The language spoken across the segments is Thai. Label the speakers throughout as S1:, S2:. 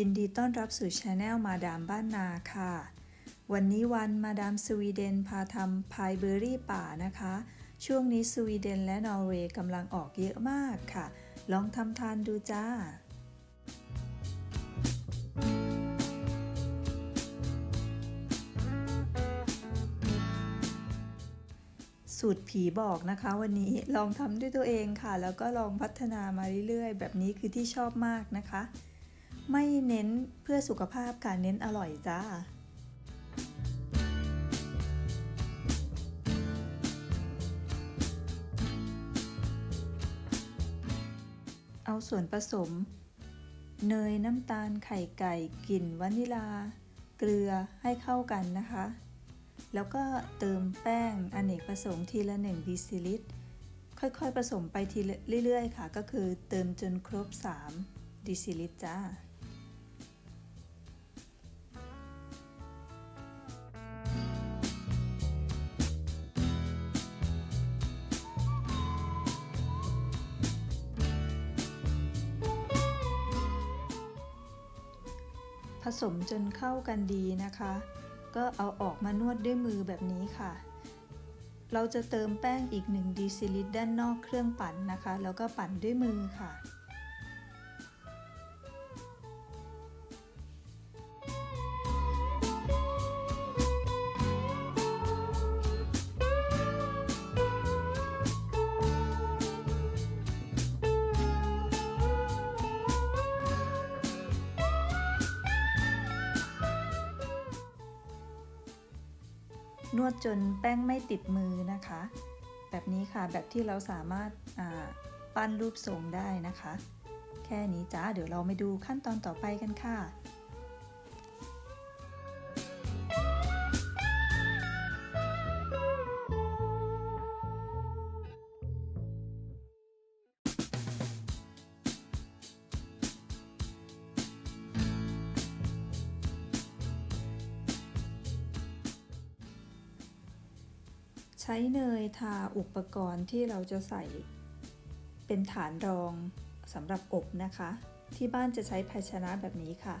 S1: ยินดีต้อนรับสู่ช anel มาดามบ้านนาค่ะ วันนี้วันมาดามสวีเดนพาทำพายเบอร์รี่ป่านะคะ ช่วงนี้สวีเดนและนอร์เวย์กำลังออกเยอะมากค่ะ ลองทำทานดูจ้าสูตรผีบอกนะคะวันนี้ลองทำด้วยตัวเองค่ะ แล้วก็ลองพัฒนามาเรื่อยๆ แบบนี้คือที่ชอบมากนะคะ ไม่เน้นเพื่อสุขภาพค่ะ เน้นอร่อยจ้า เอาส่วนผสม เนยน้ำตาลไข่ไก่กลิ่นวานิลา เกลือให้เข้ากันนะคะ แล้วก็เติมแป้งอเนกประสงค์ทีละ1ดีซิลิตรค่อยๆ ผสมไปทีเรื่อย ๆ ค่ะ ก็คือเติมจนครบ 3ดีซิลิตรจ้า สมจนเข้ากันดีนะคะ ก็เอาออกมานวดด้วยมือแบบนี้ค่ะ เราจะเติมแป้งอีก1ดีซิลิตรด้านนอกเครื่องปั่นนะคะ แล้วก็ปั่นด้วยมือค่ะ นวดจนแป้งไม่ติดมือนะคะ แบบนี้ค่ะแบบที่เราสามารถปั้นรูปทรงได้นะคะ แค่นี้จ้าเดี๋ยวเราไปดูขั้นตอนต่อไปกันค่ะ ใช้เนยทาอุปกรณ์ที่เราจะใส่เป็นฐานรองสำหรับอบนะคะ ที่บ้านจะใช้ภาชนะแบบนี้ค่ะ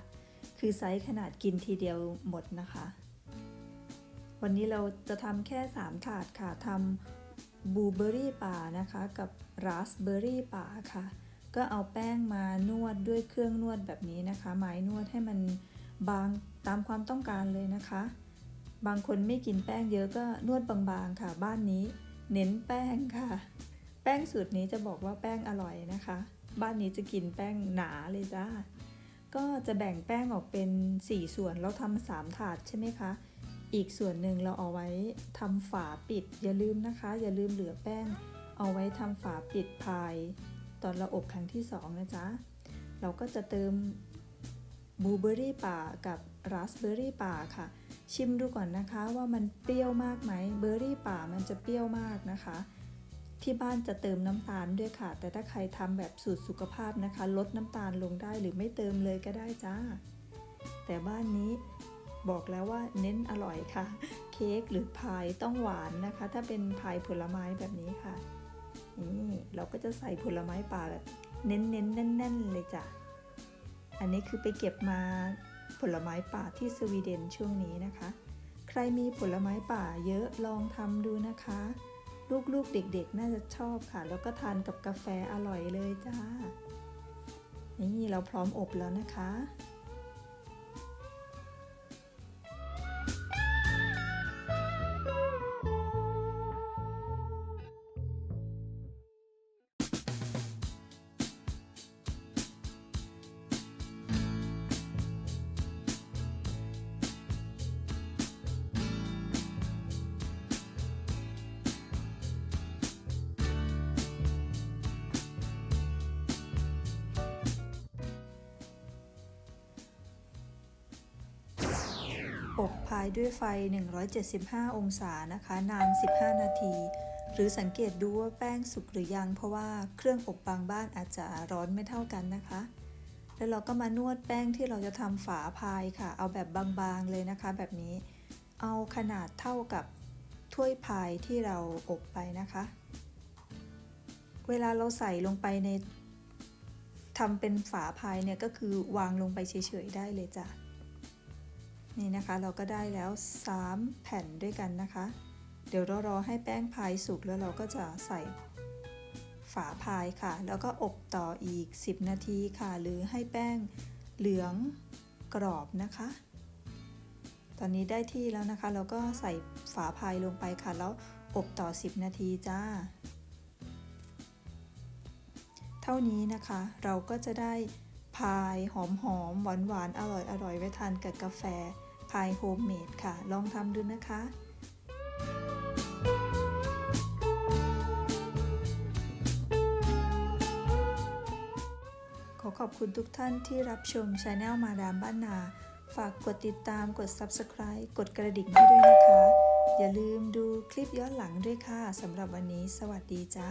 S1: คือไซส์ขนาดกินทีเดียวหมดนะคะ วันนี้เราจะทำแค่ 3 ถาดค่ะทำบลูเบอรี่ป่านะคะ กับราสเบอรี่ป่าค่ะ ก็เอาแป้งมานวดด้วยเครื่องนวดแบบนี้นะคะ ไม้นวดให้มันบางตามความต้องการเลยนะคะ บางคนไม่กินแป้งเยอะก็นวดบางๆค่ะ บ้านนี้ เน้นแป้งค่ะ แป้งสูตรนี้จะบอกว่าแป้งอร่อยนะคะ บ้านนี้จะกินแป้งหนาเลยจ้าก็จะแบ่งแป้งออกเป็น 4 ส่วนเราทำสามถาดใช่ไหมคะ อีกส่วนหนึ่งเราเอาไว้ทำฝาปิด อย่าลืมนะคะ อย่าลืมเหลือแป้ง เอาไว้ทำฝาปิดพาย ตอนเราอบครั้งที่สองนะจ๊ะเราก็จะเติมบลูเบอรี่ป่ากับราสเบอรี่ป่าค่ะ ชิมดูก่อนนะคะว่ามันเปรี้ยวมากไหมเบอร์รี่ป่ามันจะเปรี้ยวมากนะคะ ที่บ้านจะเติมน้ำตาลด้วยค่ะ แต่ถ้าใครทำแบบสูตรสุขภาพนะคะ ลดน้ำตาลลงได้หรือไม่เติมเลยก็ได้จ้า แต่บ้านนี้บอกแล้วว่าเน้นอร่อยค่ะ เค้กหรือพายต้องหวานนะคะ ถ้าเป็นพายผลไม้แบบนี้ค่ะนี่เราก็จะใส่ผลไม้ป่าแบบเน้นๆแน่น ๆ เลยจ้ะอันนี้คือไปเก็บมา ผลไม้ป่าที่สวีเดนช่วงนี้นะคะ ใครมีผลไม้ป่าเยอะลองทำดูนะคะ ลูกๆเด็กๆ น่าจะชอบค่ะ แล้วก็ทานกับกาแฟอร่อยเลยจ้า นี่เราพร้อมอบแล้วนะคะ อบพายด้วยไฟ 175 องศานะคะ นาน 15 นาที หรือสังเกตดูว่าแป้งสุกหรือยัง เพราะว่าเครื่องอบบางบ้านอาจจะร้อนไม่เท่ากันนะคะ แล้วเราก็มานวดแป้งที่เราจะทำฝาพายค่ะ เอาแบบบางๆเลยนะคะ แบบนี้ เอาขนาดเท่ากับถ้วยพายที่เราอบไปนะคะ เวลาเราใส่ลงไปในทำเป็นฝาพายเนี่ยก็คือวางลงไปเฉยๆได้เลยจ้ะ นี่นะคะเราก็ได้แล้ว 3 แผ่นด้วยกันนะคะ เดี๋ยวเรารอให้แป้งพายสุกแล้วเราก็จะใส่ฝาพายค่ะ แล้วก็อบต่ออีก 10 นาทีค่ะ หรือให้แป้งเหลืองกรอบนะคะ ตอนนี้ได้ที่แล้วนะคะ เราก็ใส่ฝาพายลงไปค่ะ แล้วอบต่อ 10 นาทีจ้า เท่านี้นะคะเราก็จะได้พายหอมหอมหวานๆอร่อยอร่อยไว้ทานกับกาแฟ พายโฮมเมดค่ะ ลองทำดูนะคะขอขอบคุณทุกท่านที่รับชมช anel มาดามบ้านนา ฝากกดติดตามกด subscribe กดกระดิ่งให้ด้วยนะคะ อย่าลืมดูคลิปย้อนหลังด้วยค่ะสำหรับวันนี้ สวัสดีจ้า